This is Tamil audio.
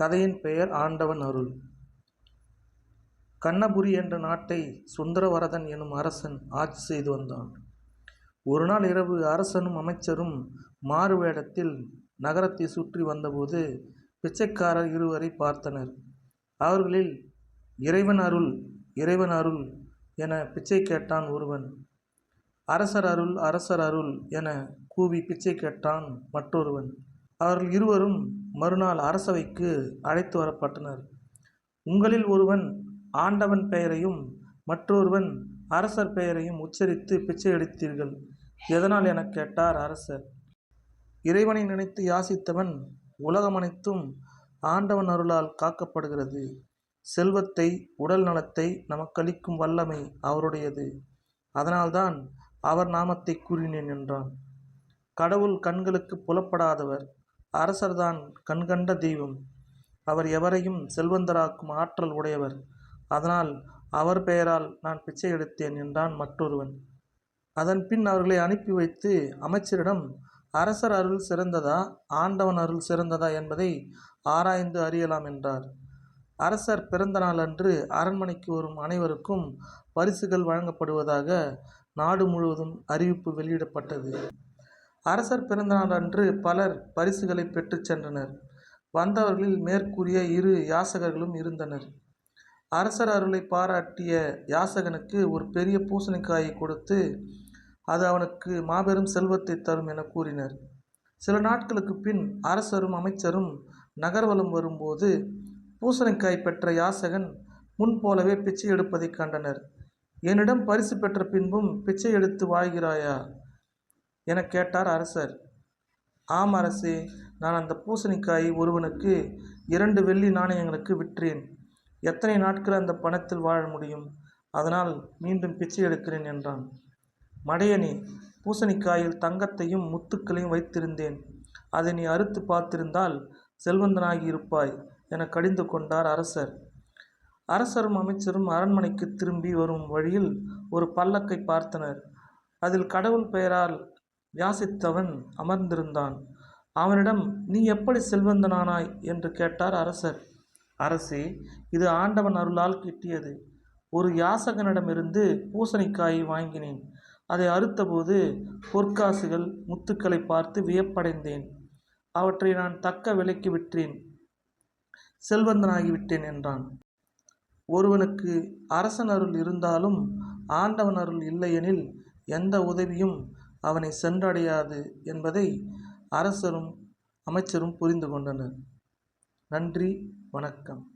கதையின் பெயர் ஆண்டவன் அருள். கண்ணபுரி என்ற நாட்டை சுந்தரவரதன் எனும் அரசன் ஆட்சி செய்து வந்தான். ஒரு நாள் இரவு அரசனும் அமைச்சரும் மாறு வேடத்தில் நகரத்தை சுற்றி வந்தபோது பிச்சைக்காரர் இருவரை பார்த்தனர். அவர்களில் இறைவன் அருள் இறைவன் அருள் என பிச்சை கேட்டான் ஒருவன். அரசர் அருள் அரசர் அருள் என கூவி பிச்சை கேட்டான் மற்றொருவன். அவர்கள் இருவரும் மறுநாள் அரசவைக்கு அழைத்து வரப்பட்டனர். உங்களில் ஒருவன் ஆண்டவன் பெயரையும் மற்றொருவன் அரசர் பெயரையும் உச்சரித்து பிச்சை எடுத்தீர்கள் எதனால் எனக் கேட்டார் அரசர்? இறைவனை நினைத்து யாசித்தவன் உலகம் அனைத்தும் ஆண்டவன் அருளால் காக்கப்படுகிறது. செல்வத்தை உடல் நலத்தை நமக்களிக்கும் வல்லமை அவருடையது. அதனால்தான் அவர் நாமத்தை கூறினேன் என்றான். கடவுள் கண்களுக்கு புலப்படாதவர். அரசர்தான் கண்கண்ட தெய்வம். அவர் எவரையும் செல்வந்தராக்கும் ஆற்றல் உடையவர். அதனால் அவர் பெயரால் நான் பிச்சை எடுத்தேன் என்றான் மற்றொருவன். அதன் பின் அவர்களை அனுப்பி வைத்து அமைச்சரிடம் அரசர் அருள் சிறந்ததா? ஆண்டவன் அருள் சிறந்ததா? என்பதை ஆராய்ந்து அறியலாம் என்றார். அரசர் பிறந்த நாள் அன்று அரண்மனைக்கு வரும் அனைவருக்கும் பரிசுகள் வழங்கப்படுவதாக நாடு முழுவதும் அறிவிப்பு வெளியிடப்பட்டது. அரசர் பிறந்தநாள் அன்று பலர் பரிசுகளை பெற்றுச் சென்றனர். வந்தவர்களில் மேற்கூறிய இரு யாசகர்களும் இருந்தனர். அரசர் அருளை பாராட்டிய யாசகனுக்கு ஒரு பெரிய பூசணிக்காயை கொடுத்து அது அவனுக்கு மாபெரும் செல்வத்தை தரும் என கூறினர். சில நாட்களுக்கு பின் அரசரும் அமைச்சரும் நகர்வலம் வரும்போது பூசணிக்காய் பெற்ற யாசகன் முன் போலவே பிச்சை எடுப்பதைக் கண்டனர். என்னிடம் பரிசு பெற்ற பின்பும் பிச்சை எடுத்து வாழ்கிறாயா? எனக் கேட்டார் அரசர். ஆம் அரசே நான் அந்த பூசணிக்காயை ஒருவனுக்கு இரண்டு வெள்ளி நாணயங்களுக்கு விற்றேன். எத்தனை நாட்கள் அந்த பணத்தில் வாழ முடியும்? அதனால் மீண்டும் பிச்சை எடுக்கிறேன் என்றான். மடையனே பூசணிக்காயில் தங்கத்தையும் முத்துக்களையும் வைத்திருந்தேன். அதை நீ அறுத்து பார்த்திருந்தால் செல்வந்தனாகி இருப்பாய் என கடிந்து கொண்டார் அரசர். அரசரும் அமைச்சரும் அரண்மனைக்கு திரும்பி வரும் வழியில் ஒரு பல்லக்கை பார்த்தனர். அதில் கடவுள் பெயரால் யாசித்தவன் அமர்ந்திருந்தான். அவனிடம் நீ எப்படி செல்வந்தனானாய்? என்று கேட்டார் அரசர். அரசே இது ஆண்டவன் அருளால் கிட்டியது. ஒரு யாசகனிடமிருந்து பூசணிக்காயை வாங்கினேன். அதை அறுத்தபோது பொற்காசுகள் முத்துக்களை பார்த்து வியப்படைந்தேன். அவற்றை நான் தக்க விலைக்கு விற்றேன். செல்வந்தனாகிவிட்டேன் என்றான். ஒருவனுக்கு அரசன் அருள் இருந்தாலும் ஆண்டவன் அருள் இல்லையெனில் எந்த உதவியும் அவனை சென்றடையாது என்பதை அரசரும் அமைச்சரும் புரிந்து கொண்டனர். நன்றி வணக்கம்.